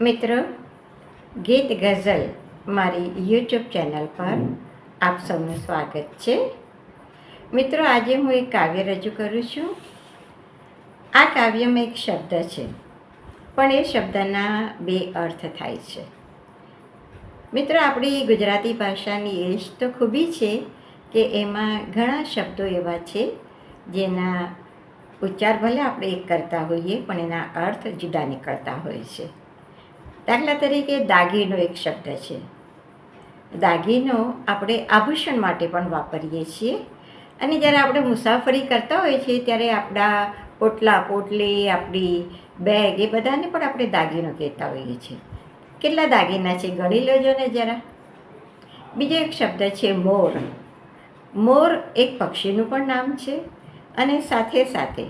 મિત્રો, ગીત ગઝલ મારી યુટ્યુબ ચેનલ પર આપ સૌનું સ્વાગત છે. મિત્રો, આજે હું એક કાવ્ય રજૂ કરું છું. આ કાવ્યમાં એક શબ્દ છે, પણ એ શબ્દના બે અર્થ થાય છે. મિત્રો, આપણી ગુજરાતી ભાષાની એ જ તો ખૂબી છે કે એમાં ઘણા શબ્દો એવા છે જેના ઉચ્ચાર ભલે આપણે એક કરતા હોઈએ, પણ એના અર્થ જુદા નીકળતા હોય છે. દાખલા તરીકે દાગીનો એક શબ્દ છે. દાગીનો આપણે આભૂષણ માટે પણ વાપરીએ છીએ. અને જ્યારે આપણે મુસાફરી કરતા હોઈએ છીએ ત્યારે આપણા પોટલા, પોટલી, આપણી બેગ એ બધાને પણ આપણે દાગીનો કહેતા હોઈએ છીએ. કેટલા દાગીના છે ગણી લેજો ને જરા. બીજો એક શબ્દ છે મોર. મોર એક પક્ષીનું પણ નામ છે અને સાથે સાથે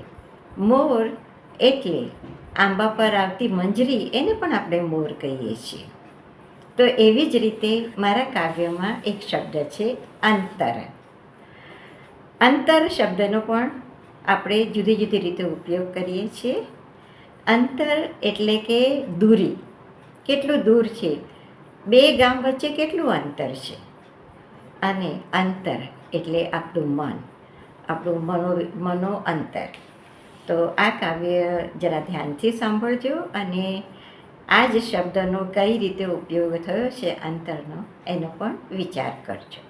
મોર એટલે આંબા પર આવતી મંજરી એને પણ આપણે મોર કહીએ છીએ. તો એવી જ રીતે મારા કાવ્યમાં એક શબ્દ છે અંતર. અંતર શબ્દનો પણ આપણે જુદી જુદી રીતે ઉપયોગ કરીએ છીએ. અંતર એટલે કે દૂરી. કેટલું દૂર છે? બે ગામ વચ્ચે કેટલું અંતર છે? અને અંતર એટલે આપણું મન. આપણું મનો મનો અંતર તો આ કાવ્ય જરા ધ્યાનથી સાંભળજો અને આ જ શબ્દનો કઈ રીતે ઉપયોગ થયો છે અંતરનો એનો પણ વિચાર કરજો.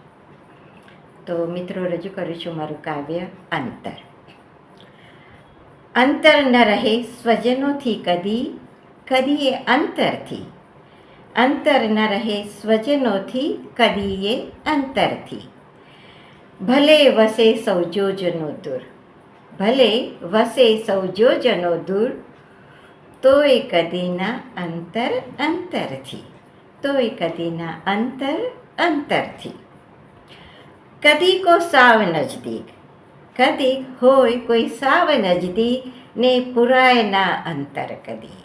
તો મિત્રો, રજૂ કરું છું મારું કાવ્ય અંતર. અંતર ન રહે સ્વજનોથી કદી કદી એ અંતરથી. અંતર ન રહે સ્વજનોથી, કદી એ અંતરથી. ભલે વસે સૌ જોજનો દૂર. ભલે વસે સૌ જોજનો દૂર, તોય કદીના અંતર અંતરથી, તોય કદીના અંતર અંતરથી. કદી કો સાવ નજદીક, કદી હોય કોઈ સાવ નજદીક ને પુરાયના અંતર કદી.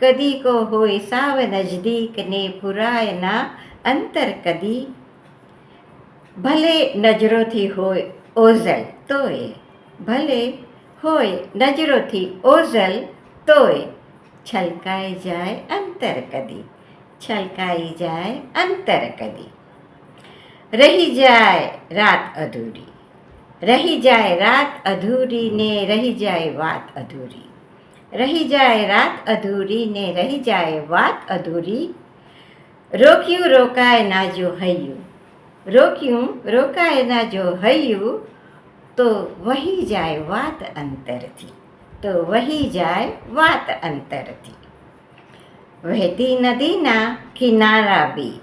કદી કો હોય સાવ નજદીક ને પુરાયના અંતર કદી. ભલે નજરોથી હોય ઓઝલ, તોય ભલે હોય નજરોથી ઓઝલ તોય છલકાઈ જાય અંતર કદી, છલકાઈ જાય અંતર કદી. રહી જાય રાત અધૂરી, રહી જાય રાત અધૂરી ને રહી જાય વાત અધૂરી. રહી જાય રાત અધૂરી ને રહી જાય વાત અધૂરી. રોક્યું રોકાય ના જો હૈયું, રોક્યું રોકાય ના જો હૈયું તો વહી જાય વાત અંતરથી તો વહી જાય વાત અંતરથી વહેતી નદીના કિનારા બી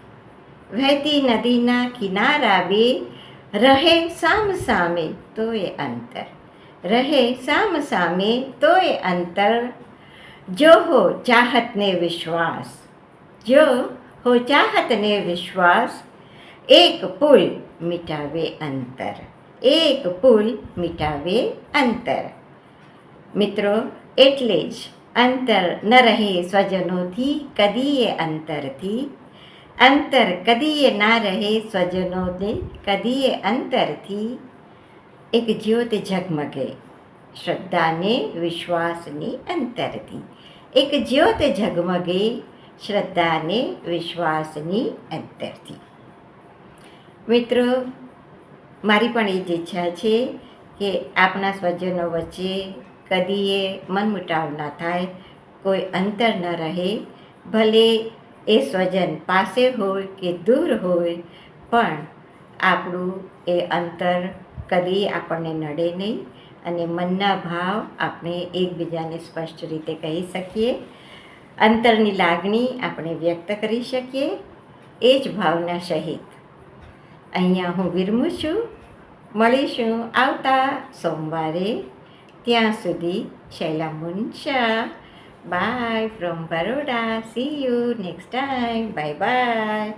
વહેતી નદીના કિનારા બી રહે સામ સામે તોય અંતર રહે સામ સામે તોય અંતર જો હો ચાહતને વિશ્વાસ જો હો ચાહતને વિશ્વાસ એક પુલ મિટાવે અંતર એક પુલ મિટાવે અંતર. મિત્રો, એટલે જ અંતર ન રહે સ્વજનોથી, કદીએ અંતરથી. અંતર કદીએ ના રહે સ્વજનોને, કદીએ અંતરથી. એક જ્યોત ઝગમગે, શ્રદ્ધાને, વિશ્વાસની અંતરથી. એક જ્યોત ઝગમગે, શ્રદ્ધાને, વિશ્વાસની અંતરથી. મિત્રો મારી પણ એ જ ઈચ્છા છે કે આપણા સ્વજનો વચ્ચે કદીએ મનમુટાવ ના થાય, કોઈ અંતર ન રહે. ભલે એ સ્વજન પાસે હોય કે દૂર હોય, પણ આપણું એ અંતર કદી આપણને નડે નહીં અને મનના ભાવ આપણે એકબીજાને સ્પષ્ટ રીતે કહી શકીએ. અંતરની લાગણી આપણે વ્યક્ત કરી શકીએ. એ જ ભાવના સહિત. અહીંયા હું વિરમું છું. મળીશું આવતા સોમવારે. ત્યાં સુધી Shaila Munsha. Bye from Baroda see you next time bye bye